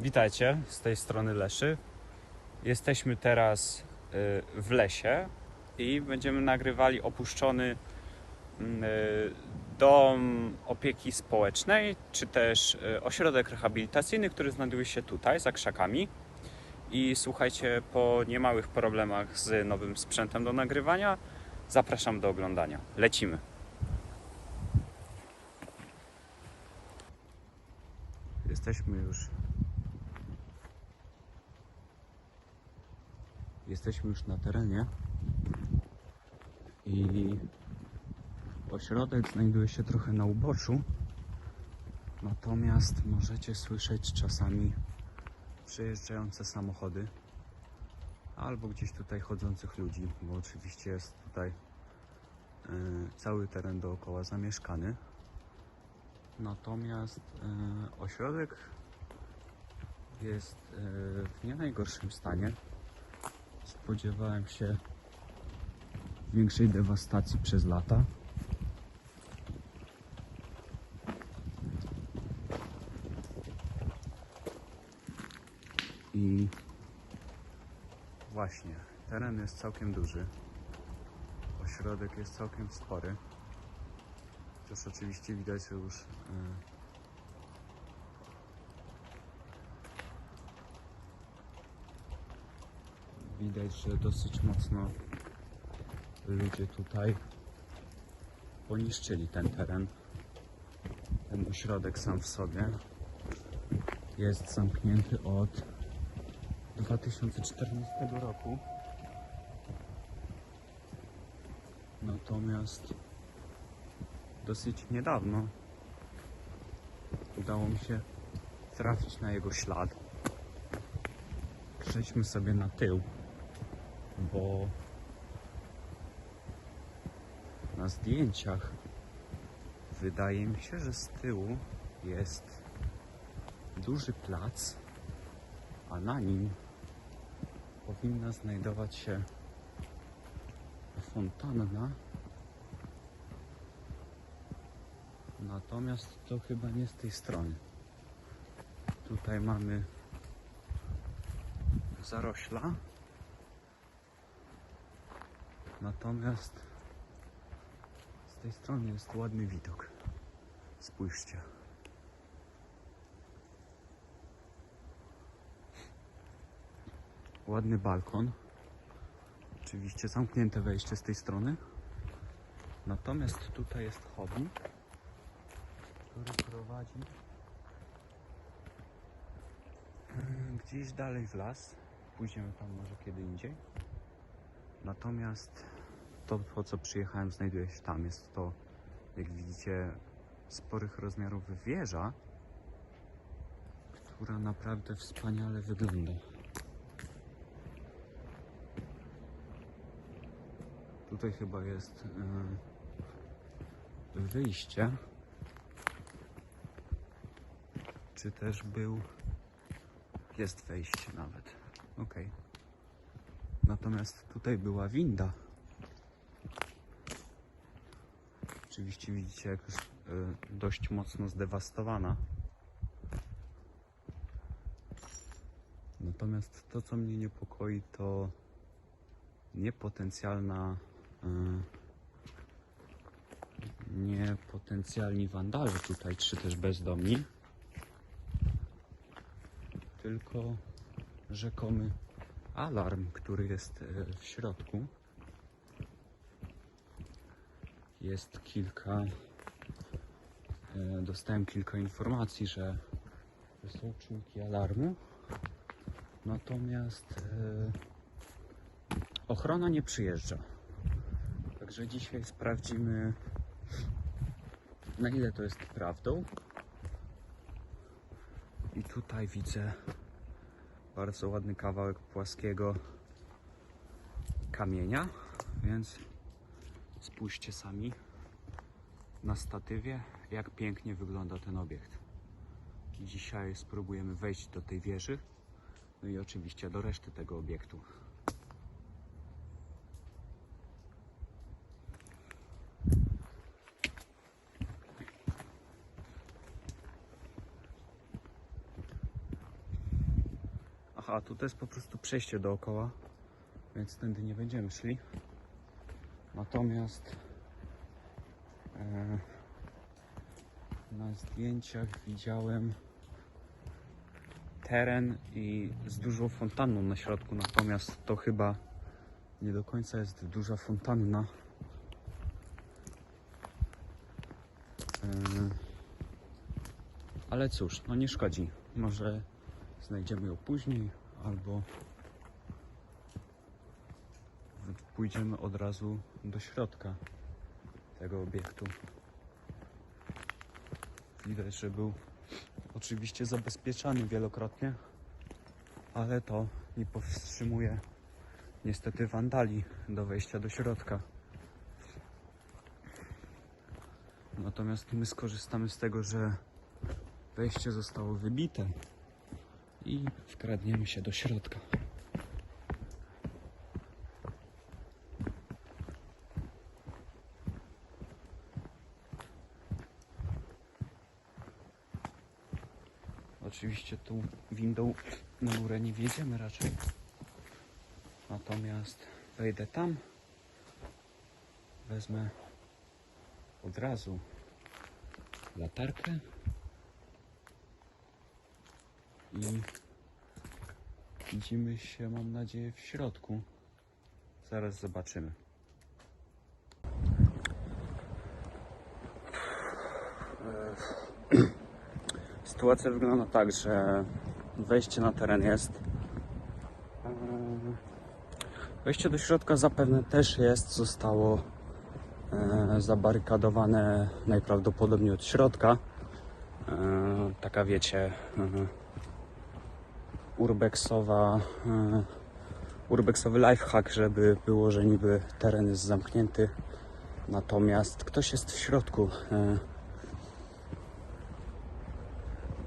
Witajcie, z tej strony Leszy. Jesteśmy teraz y, w lesie i będziemy nagrywali opuszczony mm, y, dom opieki społecznej, czy też y, ośrodek rehabilitacyjny, który znajduje się tutaj, za krzakami. I słuchajcie, po niemałych problemach z nowym sprzętem do nagrywania, zapraszam do oglądania. Lecimy. Jesteśmy już Jesteśmy już na terenie i ośrodek znajduje się trochę na uboczu. Natomiast możecie słyszeć czasami przejeżdżające samochody albo gdzieś tutaj chodzących ludzi, bo oczywiście jest tutaj e, cały teren dookoła zamieszkany. Natomiast e, ośrodek jest e, w nie najgorszym stanie. Spodziewałem się większej dewastacji przez lata. I właśnie, teren jest całkiem duży. Ośrodek jest całkiem spory. Chociaż oczywiście widać, już widać, że dosyć mocno ludzie tutaj poniszczyli ten teren. Ten ośrodek sam w sobie jest zamknięty od 2014 roku. Natomiast dosyć niedawno udało mi się trafić na jego ślad. Przejdźmy sobie na tył bo na zdjęciach wydaje mi się, że z tyłu jest duży plac, a na nim powinna znajdować się fontanna. Natomiast to chyba nie z tej strony. Tutaj mamy zarośla. Natomiast z tej strony jest ładny widok. Spójrzcie. Ładny balkon. Oczywiście zamknięte wejście z tej strony. Natomiast tutaj jest chodnik, który prowadzi gdzieś dalej w las. Pójdziemy tam może kiedy indziej. Natomiast to, po co przyjechałem, znajduje się tam. Jest to, jak widzicie, sporych rozmiarów wieża, która naprawdę wspaniale wygląda. Tutaj chyba jest e, wyjście. Czy też był. Jest wejście nawet. Okej. Natomiast tutaj była winda. Oczywiście widzicie, jak już y, dość mocno zdewastowana. Natomiast to, co mnie niepokoi, to niepotencjalna, y, niepotencjalni wandale tutaj, czy też bezdomni, tylko rzekomy alarm, który jest e, w środku. Jest kilka. e, Dostałem kilka informacji, że są czujki alarmu. Natomiast e, ochrona nie przyjeżdża. Także dzisiaj sprawdzimy, na ile to jest prawdą. I tutaj widzę bardzo ładny kawałek płaskiego kamienia, więc spójrzcie sami na statywie, jak pięknie wygląda ten obiekt. Dzisiaj spróbujemy wejść do tej wieży, no i oczywiście do reszty tego obiektu. A tu to jest po prostu przejście dookoła, więc tędy nie będziemy szli. Natomiast e, na zdjęciach widziałem teren i z dużą fontanną na środku, natomiast to chyba nie do końca jest duża fontanna. E, ale cóż, no nie szkodzi. Może znajdziemy ją później, albo pójdziemy od razu do środka tego obiektu. Widać, że był oczywiście zabezpieczany wielokrotnie, ale to nie powstrzymuje niestety wandali do wejścia do środka. Natomiast my skorzystamy z tego, że wejście zostało wybite i wkradniemy się do środka. Oczywiście tu windą na górę nie wjedziemy raczej. Natomiast wejdę tam. Wezmę od razu latarkę i widzimy się, mam nadzieję, w środku. Zaraz zobaczymy. Sytuacja wygląda tak, że wejście na teren jest. Eee, Wejście do środka zapewne też jest, zostało e, zabarykadowane najprawdopodobniej od środka. E, taka wiecie, e, urbexowa, e, urbexowy lifehack, żeby było, że niby teren jest zamknięty, natomiast ktoś jest w środku. E,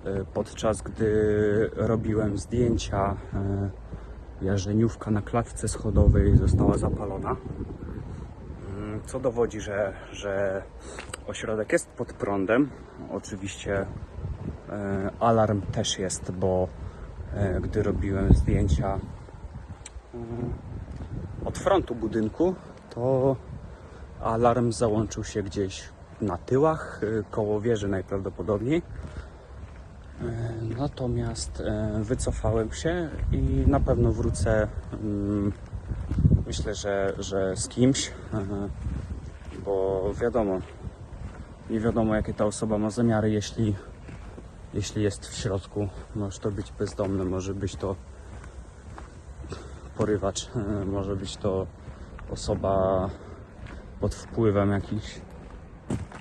e, podczas gdy robiłem zdjęcia, jarzeniówka na klatce schodowej została zapalona. Mm, Co dowodzi, że, że ośrodek jest pod prądem. Oczywiście alarm też jest, bo gdy robiłem zdjęcia mm, od frontu budynku, to alarm załączył się gdzieś na tyłach, e, koło wieży najprawdopodobniej. E, Natomiast e, wycofałem się i na pewno wrócę. mm, Myślę, że, że z kimś, e, bo wiadomo, nie wiadomo jakie ta osoba ma zamiary, jeśli, jeśli jest w środku. Może to być bezdomny, może być to porywacz, e, może być to osoba pod wpływem jakichś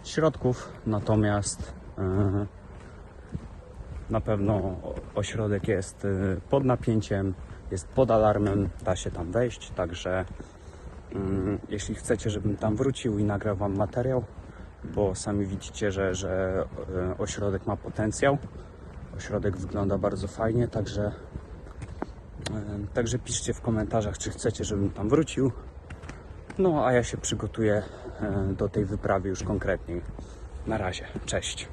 środków. Natomiast e, na pewno ośrodek jest y, pod napięciem, jest pod alarmem, da się tam wejść, także mm, jeśli chcecie, żebym tam wrócił i nagrał Wam materiał, bo sami widzicie, że, że y, ośrodek ma potencjał, ośrodek wygląda bardzo fajnie, także, y, także piszcie w komentarzach, czy chcecie, żebym tam wrócił. No a ja się przygotuję y, do tej wyprawy już konkretniej. Na razie, cześć.